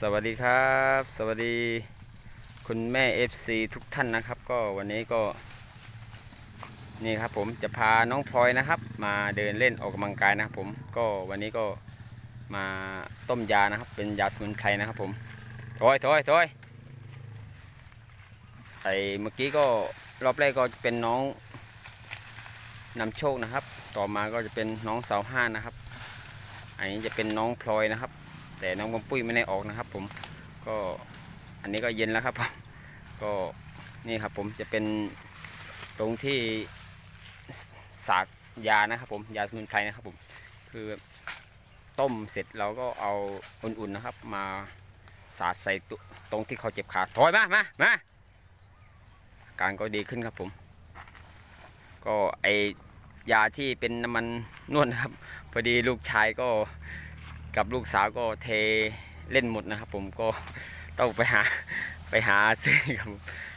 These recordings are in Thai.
สวัสดีครับ สวัสดีคุณแม่ FC ทุกท่านนะครับ ก็วันนี้ก็ นี่ครับผมจะพาน้องพลอยนะครับ มาเดินเล่นออกกำลังกายนะครับผมก็วันนี้ก็มาต้มยานะครับ เป็นยาสมุนไพรนะครับผมถอยถอยถอยไอเมื่อกี้ก็รอบแรกก็จะเป็นน้องนำโชคนะครับ ต่อมาก็จะเป็นน้องสาวห้านะครับ อันนี้จะเป็นน้องพลอยนะครับ แต่น้องบมปุ้ยไม่ได้ออกนะครับ ผมก็อันนี้ก็เย็นแล้วครับก็นี่ครับผมจะเป็นตรงที่สากยานะครับ ผมยาสมุนไพรนะครับ ผมคือต้มเสร็จเราก็เอาอุ่นๆนะครับ มาสาดใส่ตุตรงที่เขาเจ็บขาถอยมามามาอาการก็ดีขึ้นครับผม ก็ไอยาที่เป็นน้ำมันนวดนะครับ พอดีลูกชายก็ กับลูกสาวก็เทเล่นหมดนะครับ ผมก็ต้องไปหาไปหาซื้อครับ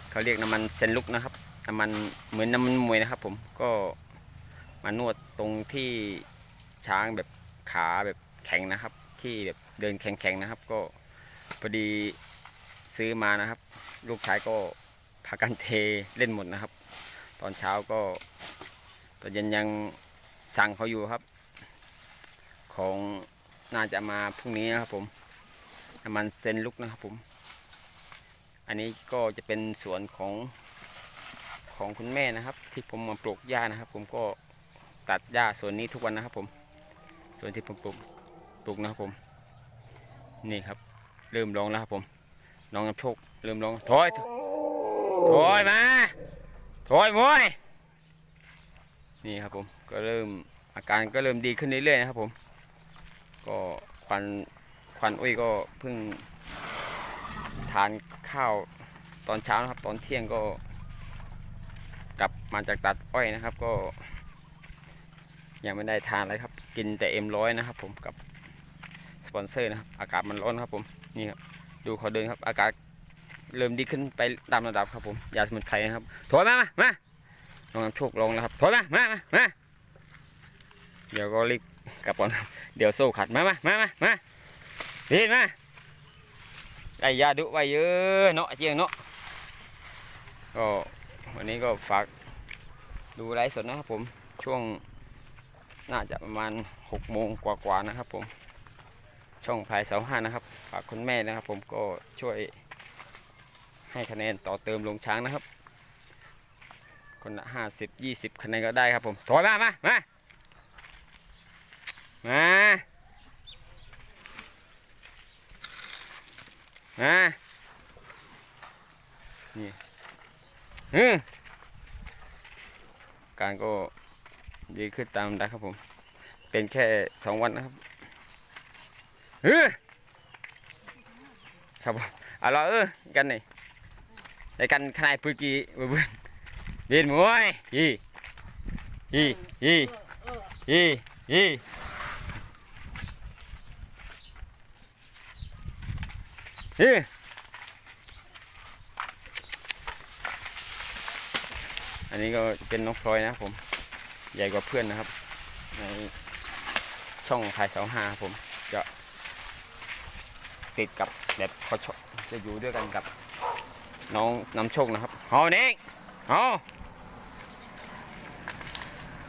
เขาเรียกน้ำมันเซนลุกนะครับน้ำมันเหมือนน้ำมันมวยนะครับ ผมก็มานวดตรงที่ช้างแบบขาแบบแข็งนะครับ ที่แบบเดินแข็งๆนะครับ ก็พอดีซื้อมานะครับ ลูกชายก็พากันเทเล่นหมดนะครับ ตอนเช้าก็ตอนเย็นยังสั่งเขาอยู่ครับ ของ น่าจะมาพรุ่งนี้นะครับผมน้ำมันเซนลุกนะครับผม อันนี้ก็จะเป็นสวนของของคุณแม่นะครับ ที่ผมมาปลูกหญ้านะครับ ผมก็ตัดหญ้าส่วนนี้ทุกวันนะครับ ผมส่วนที่ผมปลูกปลูกนะครับผม นี่ครับ เริ่มร้องแล้วครับผมน้องน้ำโชคเริ่มร้องถอยถอยมาถอยมวยนี่ครับผมก็เริ่มอาการก็เริ่มดีขึ้นเรื่อยๆนะครับผม ก็ควันควันอุ้ยก็เพิ่งทานข้าวตอนเช้านะครับ ตอนเที่ยงก็ กลับมาจากตัดอ้อยนะครับ ก็ ยังไม่ได้ทานอะไรครับ กินแต่เอ็มร้อยนะครับ ผมกับสปอนเซอร์นะครับ อากาศมันร้อนครับ ผมนี่ครับดูเขาเดินครับ อากาศเริ่มดีขึ้นไปตามระดับครับผมยาสมุนไพรนะครับถอยมามามาลองโชคลงแล้วครับถอยมามามามาเดี๋ยวก็รีบ กลับก่อนเดี๋ยวโซ่ขัดมามามามามาดีมาไอ้ยาดุไว้เยอะเนาะเจียงเนาะก็วันนี้ก็ฝากดูไลฟ์สดนะครับผมช่วงน่าจะประมาณหกโมงกว่าๆนะครับผมช่องพายเสาห้านะครับฝากคุณแม่นะครับ ผมก็ช่วยให้คะแนนต่อเติมลงช้างนะครับ คนละห้าสิบยี่สิบคะแนนก็ได้ครับผมถอยมามามา มามานี่ฮึการก็ดีขึ้นตามลำดับครับผม เป็นแค่สองวันนะครับฮึครับผมเอาล่ะเออกันนี่ในกันขนายปืกีบึ้นเบียนมวยยี่ยี่ยี่ยี่ยี่ เฮ้ยอันนี้ก็เป็นนกพลอยนะผม ใหญ่กว่าเพื่อนนะครับ ในช่องถ่ายเสาห้าผม จะติดกับแบบเขาชจะอยู่ด้วยกันกับน้องนำโชคนะครับเอาเน็กเอา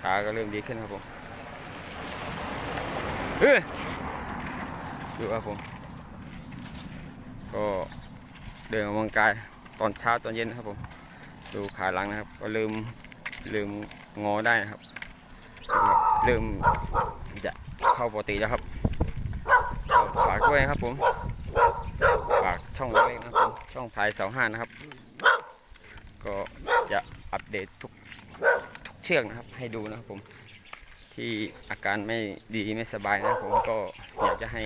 ขาก็เริ่มดีขึ้นครับผมเฮ้ยดูครับผม ก็เดินออกกำลังกายตอนเช้าตอนเย็นนะครับผม ดูขาหลังนะครับ ก็ลืมลืมงอได้นะครับเริ่มจะเข้าปกติแล้วครับฝากด้วยครับผมฝากช่องเล็กนะครับผมช่องพายเสาห้านะครับ ก็จะอัปเดตทุกทุกเชือกนะครับ ให้ดูนะครับผม ที่อาการไม่ดีไม่สบายนะครับผมก็อยากจะให้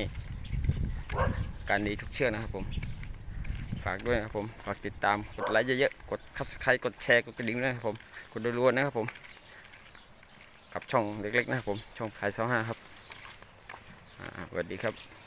การดีทุกเชือกนะครับผม ฝากด้วยนะครับผม ฝากติดตาม กดไลค์เยอะๆ กดคับสไครต์กดแชร์ กดกระดิ่งด้วยนะครับผม กดรัวๆนะครับผม กับช่องเล็กๆนะครับผม ช่องพายเสาห้าครับสวัสดีครับ